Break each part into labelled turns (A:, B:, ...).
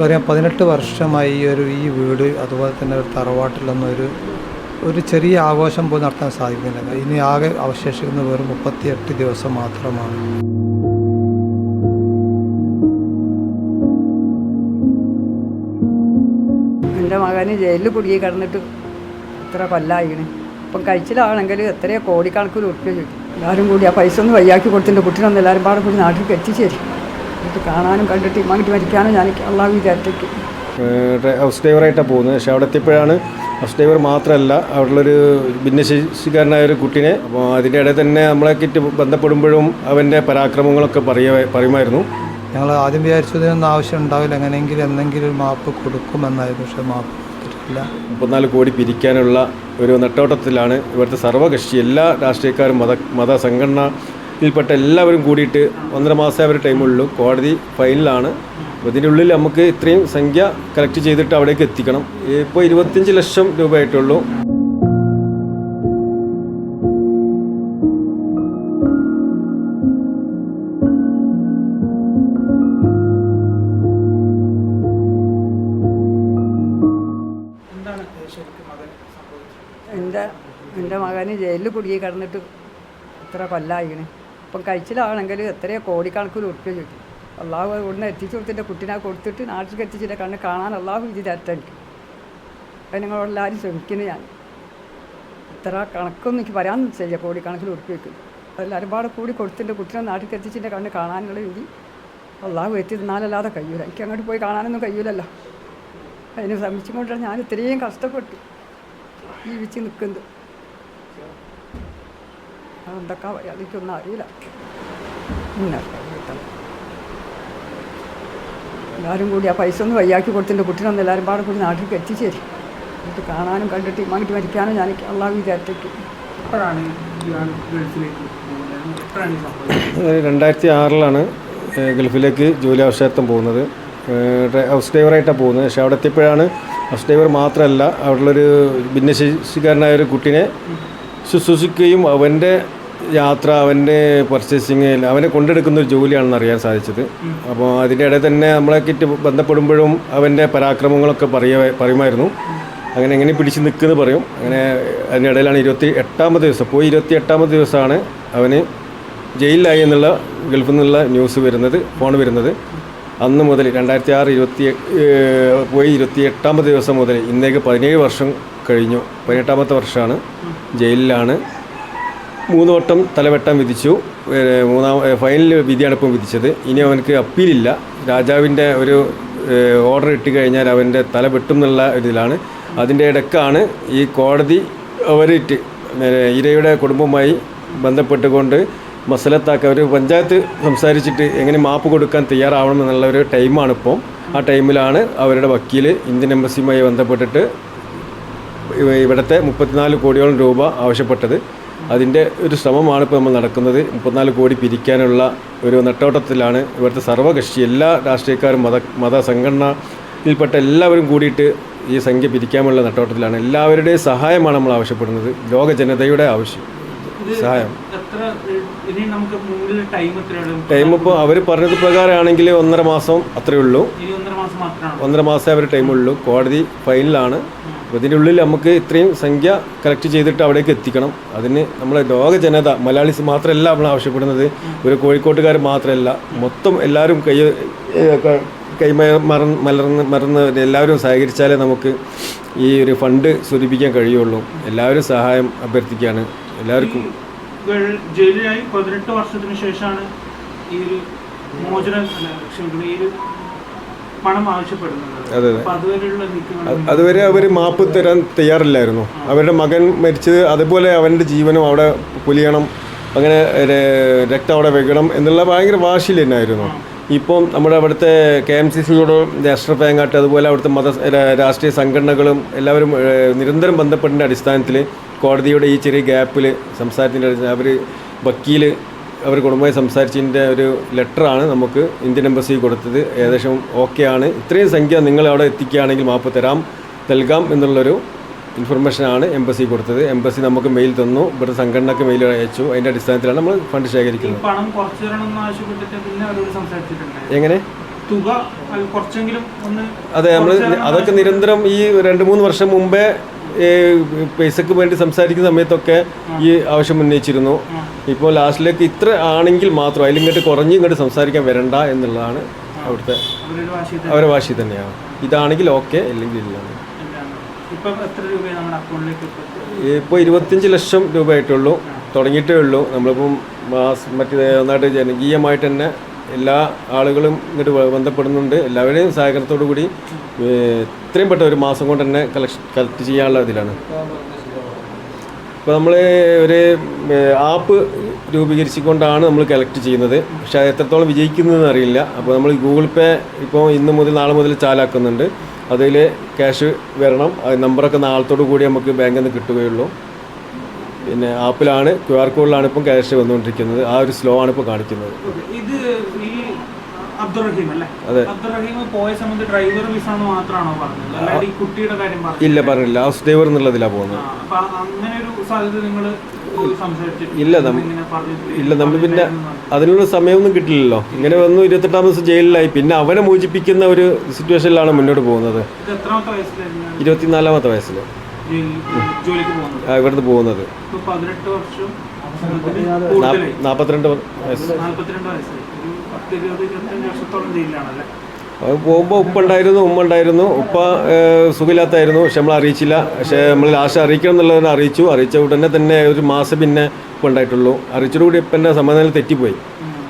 A: നമുക്കറിയാം പതിനെട്ട് വർഷമായി ഈ ഒരു ഈ വീട് അതുപോലെ തന്നെ ഒരു തറവാട്ടിലൊന്നും ഒരു ചെറിയ ആഘോഷം പോലും നടത്താൻ സാധിക്കുന്നില്ല. ഇനി ആകെ അവശേഷിക്കുന്നത് വെറും മുപ്പത്തിയെട്ട് ദിവസം മാത്രമാണ്.
B: എന്റെ മകന് ജയിലിൽ കുടുങ്ങി കിടന്നിട്ട് ഇത്ര കൊല്ലായിന്. ഇപ്പം കഴിച്ചിലാണെങ്കിൽ എത്രയോ കോടിക്കണക്കിന് ഉറപ്പിച്ചു എല്ലാവരും കൂടി ആ പൈസ ഒന്ന് വയ്യാക്കി കൊടുത്തിന്റെ കുട്ടിനൊന്നും എല്ലാവരും പാടെ കൂടി നാട്ടിലേക്ക് എത്തിച്ചേരി എന്നിട്ട് കാണാനും കണ്ടിട്ട് വാങ്ങിട്ട് മരിക്കാനും ഞാൻ അള്ളാഹ്
C: വിചാരിച്ചു ഹൗസ് ഡ്രൈവറായിട്ടാണ് പോകുന്നത്. പക്ഷേ അവിടെ എത്തിയപ്പോഴാണ് ഹൗസ് ഡ്രൈവർ മാത്രമല്ല അവിടെയുള്ളൊരു ഭിന്നശേഷിക്കാരനായ ഒരു കുട്ടീനെ അപ്പോൾ അതിന്റെ ഇടയിൽ തന്നെ നമ്മളെ കിറ്റ് ബന്ധപ്പെടുമ്പോഴും അവന്റെ പരാക്രമങ്ങളൊക്കെ പറയ പറയുമായിരുന്നു.
A: ഞങ്ങൾ ആദ്യം വിചാരിച്ചതിനൊന്നും ആവശ്യം ഉണ്ടാവില്ല. എങ്ങനെയെങ്കിലും എന്തെങ്കിലും ഒരു മാപ്പ് കൊടുക്കുമെന്നായിരുന്നു. പക്ഷേ മാപ്പ് കൊടുത്തിട്ടില്ല.
C: മുപ്പത്തിനാല് കോടി പിരിക്കാനുള്ള ഒരു നെട്ടോട്ടത്തിലാണ് ഇവിടുത്തെ സർവകക്ഷി എല്ലാ രാഷ്ട്രീയക്കാരും മത മത സംഘടനയിൽപ്പെട്ട എല്ലാവരും കൂടിയിട്ട് ഒന്നര മാസമേ അവർ ടൈമുള്ളൂ കോടതി ഫൈനലാണ് അപ്പോൾ ഇതിന്റെ ഉള്ളിൽ നമുക്ക് ഇത്രയും സംഖ്യ കളക്ട് ചെയ്തിട്ട് അവിടേക്ക് എത്തിക്കണം. ഇപ്പോൾ ഇരുപത്തിയഞ്ച് ലക്ഷം രൂപയായിട്ടുള്ളൂ.
B: എന്റെ എന്റെ മകന് ജയിലിൽ കുടുങ്ങി കിടന്നിട്ട് ഇത്ര കൊല്ലായിണ് ഇപ്പം കഴിച്ചിലാണെങ്കിൽ എത്രയോ കോടിക്കണക്കിന് ഉറുപ്പ്യ ചോദിക്കും അള്ളാഹു ഇവിടുന്ന് എത്തിച്ചു കൊടുത്തിന്റെ കുട്ടീനെ കൊടുത്തിട്ട് നാട്ടിലേക്ക് എത്തിച്ചിട്ട് കണ്ണ് കാണാൻ അള്ളാഹു ഇത് തരട്ടെ എനിക്ക്. അത് നിങ്ങളെല്ലാവരും ശ്രമിക്കുന്നു ഞാൻ. ഇത്ര കണക്കൊന്നും എനിക്ക് പറയാൻ ചെയ്യാം കോടിക്കണക്കിന് ഉറുപ്പ്യ വെക്കും എല്ലാവരും പാടെ കൂടി കൊടുത്തിന്റെ കുട്ടീനെ നാട്ടിലേക്ക് എത്തിച്ചിട്ട് കണ്ണ് കാണാനുള്ള രീതി അള്ളാഹു എത്തി തന്നാലല്ലാതെ കഴിയൂല. എനിക്ക് അങ്ങോട്ട് പോയി കാണാനൊന്നും കഴിയൂലല്ലോ. അതിന് ശ്രമിച്ചുകൊണ്ടാണ് ഞാൻ ഇത്രയും കഷ്ടപ്പെട്ടു ജീവിച്ച് നിൽക്കുന്നത്. അതെന്തൊക്കെ പറയാം എനിക്കൊന്നും അറിയില്ല ഇന്നത്തെ എല്ലാവരും കൂടി ആ പൈസ ഒന്ന് വയ്യാക്കി കൊടുത്തിന്റെ കുട്ടിനൊന്നും എല്ലാവരും പാടെ കൂടി നാട്ടിലേക്ക് എത്തിച്ചേരി എന്നിട്ട് കാണാനും കണ്ടിട്ട് ഇമ്മങ്ങിട്ട് മരിക്കാനും ഞാൻ അള്ളാഹ് വിചാരിച്ചേക്ക്.
C: രണ്ടായിരത്തി ആറിലാണ് ഗൾഫിലേക്ക് ജോലി ആവശ്യാർത്ഥം പോകുന്നത്. ഹൗസ് ഡ്രൈവറായിട്ടാണ് പോകുന്നത്. പക്ഷേ അവിടെ എത്തിയപ്പോഴാണ് ഹൗസ് ഡ്രൈവർ മാത്രമല്ല അവിടെയുള്ളൊരു ഭിന്നശേഷിക്കാരനായ ഒരു കുട്ടീനെ ശുശ്രൂഷിക്കുകയും അവന്റെ യാത്ര അവന്റെ പർച്ചേസിങ് അവനെ കൊണ്ടെടുക്കുന്ന ഒരു ജോലിയാണെന്ന് അറിയാൻ സാധിച്ചത്. അപ്പോൾ അതിന്റെ ഇടയിൽ തന്നെ നമ്മളെ കിറ്റ് ബന്ധപ്പെടുമ്പോഴും അവന്റെ പരാക്രമങ്ങളൊക്കെ പറയ പറയുമായിരുന്നു. അങ്ങനെ എങ്ങനെ പിടിച്ച് നിൽക്കുന്നത് പറയും. അങ്ങനെ അതിനിടയിലാണ് ഇരുപത്തി എട്ടാമത്തെ ദിവസം പോയി ഇരുപത്തി എട്ടാമത്തെ ദിവസമാണ് അവന് ജയിലിലായി എന്നുള്ള ഗൾഫിൽ നിന്നുള്ള ന്യൂസ് വരുന്നത് ഫോൺ വരുന്നത്. അന്ന് മുതൽ രണ്ടായിരത്തി ആറ് ഇരുപത്തി പോയി ഇരുപത്തി എട്ടാമത്തെ ദിവസം മുതൽ ഇന്നേക്ക് പതിനേഴ് വർഷം കഴിഞ്ഞു. പതിനെട്ടാമത്തെ വർഷമാണ് ജയിലിലാണ്. മൂന്ന് വട്ടം തലവെട്ടം വിധിച്ചു. മൂന്നാം ഫൈനൽ വിധിയാണ് ഇപ്പം വിധിച്ചത്. ഇനി അവനക്ക് അപ്പീലില്ല. രാജാവിന്റെ ഒരു ഓർഡർ ഇട്ട് കഴിഞ്ഞാൽ അവന്റെ തല വെട്ടും എന്നുള്ള ഇതിലാണ് അതിന്റെ ഇടക്കാണ് ഈ കോടതി അവരിട്ട് ഇരയുടെ കുടുംബവുമായി ബന്ധപ്പെട്ടുകൊണ്ട് മസലത്താക്ക ഒരു പഞ്ചായത്ത് സംസാരിച്ചിട്ട് എങ്ങനെ മാപ്പ് കൊടുക്കാൻ തയ്യാറാവണം എന്നുള്ള ഒരു ടൈമാണ് ഇപ്പോൾ ആ ടൈമിലാണ് അവരുടെ വക്കീൽ ഇന്ത്യൻ എംബസിയുമായി ബന്ധപ്പെട്ടിട്ട് ഇവ- ഇവിടുത്തെ മുപ്പത്തിനാല് കോടിയോളം രൂപ ആവശ്യപ്പെട്ടത്. അതിന്റെ ഒരു ശ്രമമാണ് ഇപ്പോൾ നമ്മൾ നടക്കുന്നത്. മുപ്പത്തിനാല് കോടി പിരിക്കാനുള്ള ഒരു നെട്ടോട്ടത്തിലാണ് ഇവിടുത്തെ സർവകക്ഷി എല്ലാ രാഷ്ട്രീയക്കാരും മത മത സംഘടനയിൽപ്പെട്ട എല്ലാവരും കൂടിയിട്ട് ഈ സംഖ്യ പിരിക്കാനുള്ള നെട്ടോട്ടത്തിലാണ്. എല്ലാവരുടെയും സഹായമാണ് നമ്മൾ ആവശ്യപ്പെടുന്നത്. ലോക ജനതയുടെ ആവശ്യം. സഹായം.
D: ടൈം
C: ഇപ്പോൾ അവർ പറഞ്ഞത് പ്രകാരമാണെങ്കിൽ ഒന്നര മാസം അത്രയേ ഉള്ളൂ.
D: ഒന്നര
C: മാസമേ അവർ ടൈമുള്ളൂ കോടതി ഫൈനലാണ് അപ്പോൾ ഇതിന്റെ ഉള്ളിൽ നമുക്ക് ഇത്രയും സംഖ്യ കളക്ട് ചെയ്തിട്ട് അവിടേക്ക് എത്തിക്കണം. അതിന് നമ്മളെ ലോക ജനത മലയാളീസ് മാത്രമല്ല നമ്മൾ ആവശ്യപ്പെടുന്നത്. ഒരു കോഴിക്കോട്ടുകാർ മാത്രമല്ല മൊത്തം എല്ലാവരും കൈ കൈ മലർന്ന് മറന്ന് എല്ലാവരും സഹകരിച്ചാലേ നമുക്ക് ഈ ഒരു ഫണ്ട് സ്വരൂപിക്കാൻ കഴിയുള്ളൂ. എല്ലാവരും സഹായം അഭ്യർത്ഥിക്കുകയാണ്. എല്ലാവർക്കും
D: ജയിലിലായി പതിനെട്ട് വർഷത്തിന് ശേഷമാണ് ഈ ഒരു മോചന ഈ ഒരു പണം ആവശ്യപ്പെടുന്നത്.
C: അതുവരെ അവർ മാപ്പ് തരാൻ തയ്യാറില്ലായിരുന്നു. അവരുടെ മകൻ മരിച്ചത് അതുപോലെ അവന്റെ ജീവനും അവിടെ പുലിയണം അങ്ങനെ രക്തം അവിടെ വെക്കണം എന്നുള്ള ഭയങ്കര വാശിയിൽ തന്നെയായിരുന്നു. ഇപ്പം നമ്മുടെ അവിടുത്തെ കെ എം സി സിയോടും രാഷ്ട്ര പേങ്ങാട്ട് അതുപോലെ അവിടുത്തെ മത രാഷ്ട്രീയ സംഘടനകളും എല്ലാവരും നിരന്തരം ബന്ധപ്പെട്ടതിന്റെ അടിസ്ഥാനത്തിൽ കോടതിയുടെ ഈ ചെറിയ ഗ്യാപ്പിൽ സംസാരത്തിന്റെ അവർ വക്കീൽ അവർ കുടുംബമായി സംസാരിച്ചതിന്റെ ഒരു ലെറ്ററാണ് നമുക്ക് ഇന്ത്യൻ എംബസി കൊടുത്തത്. ഏകദേശം ഓക്കെ ആണ് ഇത്രയും സംഖ്യ നിങ്ങൾ അവിടെ എത്തിക്കുകയാണെങ്കിൽ മാപ്പ് തരാം നൽകാം എന്നുള്ളൊരു ഇൻഫർമേഷനാണ് എംബസി കൊടുത്തത്. എംബസി നമുക്ക് മെയിൽ തന്നു. ഇവിടെ സംഘടനക്ക് മെയിൽ അയച്ചു. അതിന്റെ അടിസ്ഥാനത്തിലാണ് നമ്മൾ ഫണ്ട് ശേഖരിക്കുന്നത്. എങ്ങനെ?
D: തുക കുറച്ചെങ്കിലും ഒന്ന്
C: അതെ നമ്മൾ അതൊക്കെ നിരന്തരം ഈ രണ്ട് മൂന്ന് വർഷം മുമ്പേ പൈസക്ക് വേണ്ടി സംസാരിക്കുന്ന സമയത്തൊക്കെ ഈ ആവശ്യം ഉന്നയിച്ചിരുന്നു. ഇപ്പോൾ ലാസ്റ്റിലേക്ക് ഇത്ര ആണെങ്കിൽ മാത്രം അതിൽ ഇങ്ങോട്ട് കുറഞ്ഞ് ഇങ്ങോട്ട് സംസാരിക്കാൻ വരണ്ട എന്നുള്ളതാണ് അവിടുത്തെ അവരെ വാശി തന്നെയാണ്. ഇതാണെങ്കിൽ ഓക്കെ അല്ലെങ്കിൽ ഇല്ല.
D: എന്താണ് എത്ര രൂപയാണ് നമ്മുടെ അക്കൗണ്ടിലേക്ക് ഇപ്പോൾ
C: ഇപ്പോൾ ഇരുപത്തിയഞ്ച് ലക്ഷം രൂപ ആയിട്ടുള്ളൂ തുടങ്ങിയിട്ടേ ഉള്ളൂ. നമ്മളിപ്പം മാസ് മറ്റേ നന്നായിട്ട് ജനകീയമായിട്ട് തന്നെ എല്ലാ ആളുകളും ഇങ്ങോട്ട് ബന്ധപ്പെടുന്നുണ്ട്. എല്ലാവരുടെയും സഹകരണത്തോടു കൂടി ഇത്രയും പെട്ട ഒരു മാസം കൊണ്ട് തന്നെ കളക്ഷൻ കളക്ട് ചെയ്യാനുള്ള ഇതിലാണ്. ഇപ്പോൾ നമ്മൾ ഒരു ആപ്പ് രൂപീകരിച്ചുകൊണ്ടാണ് നമ്മൾ കളക്ട് ചെയ്യുന്നത്. പക്ഷേ അത് എത്രത്തോളം വിജയിക്കുന്നതെന്ന് അറിയില്ല. അപ്പോൾ നമ്മൾ ഗൂഗിൾ പേ ഇപ്പോൾ ഇന്ന് മുതൽ നാളെ മുതൽ ചാലാക്കുന്നുണ്ട്. അതിൽ ക്യാഷ് വരണം. നമ്പറൊക്കെ നാളത്തോടു കൂടി നമുക്ക് ബാങ്കിൽ നിന്ന് കിട്ടുകയുള്ളൂ. പിന്നെ ആപ്പിലാണ് ക്യു ആർ കോഡിലാണ് ഇപ്പം ക്യാഷ് വന്നുകൊണ്ടിരിക്കുന്നത്. ആ ഒരു സ്ലോ ആണ് ഇപ്പോൾ കാണിക്കുന്നത്.
D: ഇത്
C: ഇല്ല പറഞ്ഞില്ല. ഹൗസ് ഡ്രൈവർ എന്നുള്ളതിലാ പോകുന്നത്. ഇല്ല, നമ്മ- ഇല്ല നമ്മൾ പിന്നെ അതിനുള്ള സമയമൊന്നും കിട്ടില്ലല്ലോ. ഇങ്ങനെ വന്നു ഇരുപത്തെട്ടാം ദിവസം ജയിലിലായി. പിന്നെ അവനെ മോചിപ്പിക്കുന്ന ഒരു സിറ്റുവേഷനിലാണ് മുന്നോട്ട് പോകുന്നത്.
D: ഇത് എത്രാമത്തെ വയസ്സിലായിരുന്നു?
C: ഇരുപത്തിനാലാമത്തെ വയസ്സിൽ. ഇവിടുന്ന് പോകുന്നത്. നാൽപ്പത്തിരണ്ട് വയസ്സ്.
D: ഇരുപത് ഇരുപത്തഞ്ച് വർഷത്തോളം ജയിലിലാണല്ലേ
C: അത് പോകുമ്പോൾ ഉപ്പ ഉണ്ടായിരുന്നു ഉമ്മ ഉണ്ടായിരുന്നു ഉപ്പ സുഖമില്ലാത്തായിരുന്നു. പക്ഷെ നമ്മൾ അറിയിച്ചില്ല. പക്ഷേ നമ്മൾ ലാസ്റ്റ് അറിയിക്കണം എന്നുള്ളതിനെ അറിയിച്ചു. അറിയിച്ച ഉടനെ തന്നെ ഒരു മാസം പിന്നെ ഉപ്പ ഉണ്ടായിട്ടുള്ളൂ. അറിയിച്ചതോടുകൂടി ഇപ്പം എന്റെ സമാധാനം തെറ്റിപ്പോയി.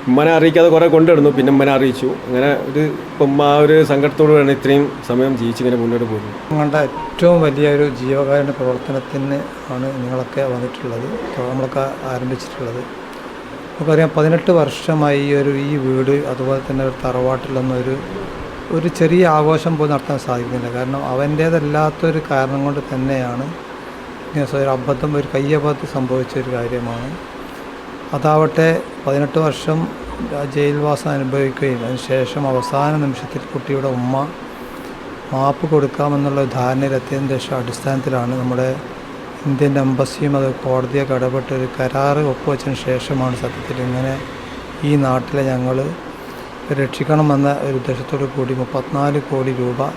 C: ഉമ്മനെ അറിയിക്കാതെ കുറേ കൊണ്ടുവരുന്നു. പിന്നെ ഉമ്മനെ അറിയിച്ചു. അങ്ങനെ ഒരു ഇപ്പം ആ ഒരു സങ്കടത്തോടുകൂടിയാണ് ഇത്രയും സമയം ജീവിച്ച് ഇങ്ങനെ മുന്നോട്ട് പോകുന്നത്.
A: നിങ്ങളുടെ ഏറ്റവും വലിയ ഒരു ജീവകാരുണ്യ പ്രവർത്തനത്തിന് ആണ് നിങ്ങളൊക്കെ വന്നിട്ടുള്ളത്. നമ്മളൊക്കെ ആരംഭിച്ചിട്ടുള്ളത്. നമുക്കറിയാം പതിനെട്ട് വർഷമായി ഈ ഒരു ഈ വീട് അതുപോലെ തന്നെ ഒരു തറവാട്ടിലൊന്നും ഒരു ചെറിയ ആഘോഷം പോലും നടത്താൻ സാധിക്കുന്നില്ല. കാരണം അവന്റേതല്ലാത്തൊരു കാരണം കൊണ്ട് തന്നെയാണ് ഒരു അബദ്ധം ഒരു കയ്യബദ്ധം സംഭവിച്ച ഒരു കാര്യമാണ്. അതാവട്ടെ പതിനെട്ട് വർഷം ജയിൽവാസം അനുഭവിക്കുകയും അതിനുശേഷം അവസാന നിമിഷത്തിൽ കുട്ടിയുടെ ഉമ്മ മാപ്പ് കൊടുക്കാമെന്നുള്ള ധാരണയിലെത്തിയതിന്റെ അടിസ്ഥാനത്തിലാണ് നമ്മുടെ ഇന്ത്യൻ എംബസിയും അത് കോടതിയൊക്കെ ഇടപെട്ട് ഒരു കരാറ് ഒപ്പുവെച്ചതിന് ശേഷമാണ് സത്യത്തിൽ ഇങ്ങനെ ഈ നാട്ടിലെ ഞങ്ങൾ രക്ഷിക്കണമെന്ന ഒരു ഉദ്ദേശത്തോടു കൂടി മുപ്പത്തിനാല് കോടി രൂപ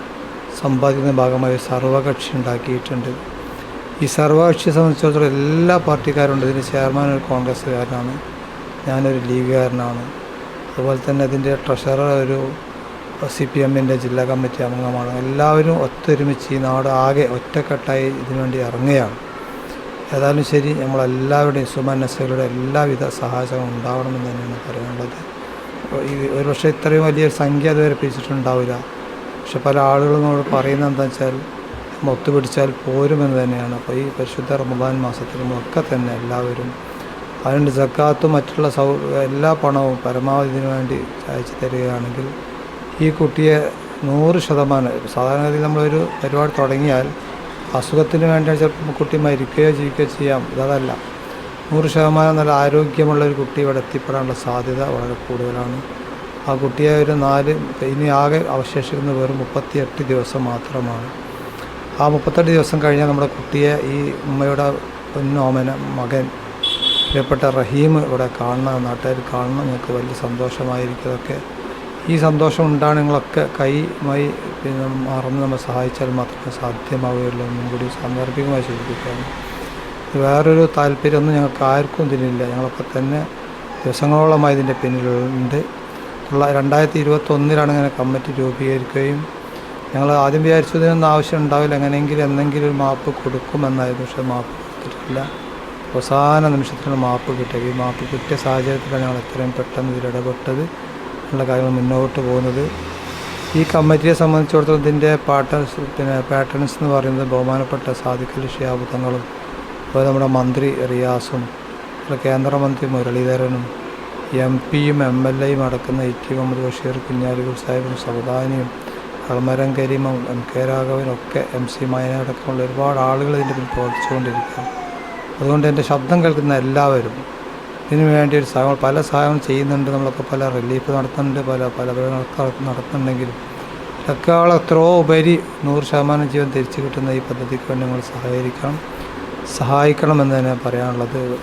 A: സമ്പാദിക്കുന്ന ഭാഗമായി സർവകക്ഷി ഉണ്ടാക്കിയിട്ടുണ്ട്. ഈ സർവകക്ഷിയെ സംബന്ധിച്ചിടത്തോളം എല്ലാ പാർട്ടിക്കാരുണ്ട് ഇതിന്റെ ചെയർമാൻ ഒരു കോൺഗ്രസ്സുകാരനാണ്. ഞാനൊരു ലീഗുകാരനാണ്. അതുപോലെ തന്നെ ഇതിന്റെ ട്രഷറർ ഒരു സി പി എമ്മിന്റെ ജില്ലാ കമ്മിറ്റി അംഗമാണ്. എല്ലാവരും ഒത്തൊരുമിച്ച് ഈ നാട് ആകെ ഒറ്റക്കെട്ടായി ഇതിനുവേണ്ടി ഇറങ്ങുകയാണ്. ഏതായാലും ശരി നമ്മളെല്ലാവരുടെയും സുമനസ്സുകളുടെ എല്ലാവിധ സഹായങ്ങളും ഉണ്ടാവണമെന്ന് തന്നെയാണ് പറയാനുള്ളത്. അപ്പോൾ ഈ ഒരുപക്ഷെ ഇത്രയും വലിയൊരു സംഖ്യ അതുവരെ പിരിച്ചിട്ടുണ്ടാവില്ല പക്ഷെ പല ആളുകളും നമ്മൾ പറയുന്നത് എന്താ വെച്ചാൽ നമ്മൾ ഒത്തുപിടിച്ചാൽ പോരുമെന്ന് തന്നെയാണ്. അപ്പോൾ ഈ പരിശുദ്ധ റമദാൻ മാസത്തിൽ തന്നെ എല്ലാവരും അതിന്റെ ജക്കാത്തും മറ്റുള്ള സൗ എല്ലാ പണവും പരമാവധി ഇതിനു വേണ്ടി അയച്ചു തരികയാണെങ്കിൽ ഈ കുട്ടിയെ നൂറ് ശതമാനം സാധാരണഗതിയിൽ നമ്മളൊരു പരിപാടി തുടങ്ങിയാൽ അസുഖത്തിന് വേണ്ടി ചിലപ്പോൾ കുട്ടി മരിക്കുകയോ ജീവിക്കുകയോ ചെയ്യാം. ഇതല്ല. നൂറ് ശതമാനം നല്ല ആരോഗ്യമുള്ള ഒരു കുട്ടി ഇവിടെ എത്തിപ്പെടാനുള്ള സാധ്യത വളരെ കൂടുതലാണ്. ആ കുട്ടിയെ ഒരു നാല് ഇനി ആകെ അവശേഷിക്കുന്ന വെറും മുപ്പത്തിയെട്ട് ദിവസം മാത്രമാണ്. ആ മുപ്പത്തെട്ട് ദിവസം കഴിഞ്ഞാൽ നമ്മുടെ കുട്ടിയെ ഈ ഉമ്മയുടെ പൊന്നോമന മകൻ പ്രിയപ്പെട്ട റഹീം ഇവിടെ കാണണം നാട്ടുകാർ കാണണം. ഞങ്ങൾക്ക് വലിയ സന്തോഷമായിരിക്കും ഇതൊക്കെ. ഈ സന്തോഷം ഉണ്ടാണ് നിങ്ങളൊക്കെ കൈ മൈ പിന്നെ മറന്ന് നമ്മൾ സഹായിച്ചാൽ മാത്രമേ സാധ്യമാവുകയുള്ളൂ. എന്നും കൂടി സാന്ദർഭികമായി സൂചിപ്പിക്കുകയാണ്. വേറൊരു താല്പര്യമൊന്നും ഞങ്ങൾക്ക് ആർക്കും ഇതിലില്ല. ഞങ്ങളൊക്കെ തന്നെ ദിവസങ്ങളോളമായി ഇതിന്റെ പിന്നിലുണ്ട്. രണ്ടായിരത്തി ഇരുപത്തൊന്നിലാണ് ഇങ്ങനെ കമ്മിറ്റി രൂപീകരിക്കുകയും ഞങ്ങൾ ആദ്യം വിചാരിച്ചു ഇതിനൊന്നും ആവശ്യം ഉണ്ടാവില്ല. എങ്ങനെയെങ്കിലും എന്തെങ്കിലും ഒരു മാപ്പ് കൊടുക്കുമെന്നായിരുന്നു. പക്ഷേ മാപ്പ് കൊടുത്തിട്ടില്ല. അവസാന നിമിഷത്തിലാണ് മാപ്പ് കിട്ടിയത് ഈ മാപ്പ് കിട്ടിയ സാഹചര്യത്തിലാണ് ഞങ്ങൾ എത്രയും പെട്ടെന്ന് ഇതിൽ ഇടപെട്ടത്. ഉള്ള കാര്യങ്ങൾ മുന്നോട്ട് പോകുന്നത്. ഈ കമ്മിറ്റിയെ സംബന്ധിച്ചിടത്തോളം ഇതിന്റെ പാട്ടേൺസ് പിന്നെ പാറ്റേൺസ് എന്ന് പറയുന്നത് ബഹുമാനപ്പെട്ട സാധിക്കൽ ഷിയാബുദ്ധങ്ങളും അതുപോലെ നമ്മുടെ മന്ത്രി റിയാസും കേന്ദ്രമന്ത്രി മുരളീധരനും എം പിയും എം എൽ എയും അടക്കുന്ന എ ടി മുഹമ്മദ് ബഷീർ കുഞ്ഞാലിക്കുൽ സാഹിബും സവദാനിയും അൾമരം കരീമും എം കെ രാഘവനും ഒക്കെ എം സി മയന അടക്കമുള്ള ഒരുപാട് ആളുകൾ ഇതിന്റെ പിന്നിൽ പ്രവർത്തിച്ചുകൊണ്ടിരിക്കുകയാണ്. അതുകൊണ്ട് എന്റെ ശബ്ദം കേൾക്കുന്ന എല്ലാവരും ഇതിനു വേണ്ടി ഒരു സഹായം പല സഹായം ചെയ്യുന്നുണ്ട്. നമ്മളൊക്കെ പല റിലീഫ് നടത്തുന്നുണ്ട്. പല പല പരിപാടികളൊക്കെ നടത്തുന്നുണ്ടെങ്കിലും ഇതൊക്കെയാളും എത്രയോ ഉപരി നൂറ് ശതമാനം ജീവൻ തിരിച്ചു കിട്ടുന്ന ഈ പദ്ധതിക്ക് വേണ്ടി നിങ്ങൾ സഹകരിക്കണം. സഹായിക്കണം എന്ന് തന്നെ പറയാനുള്ളത്.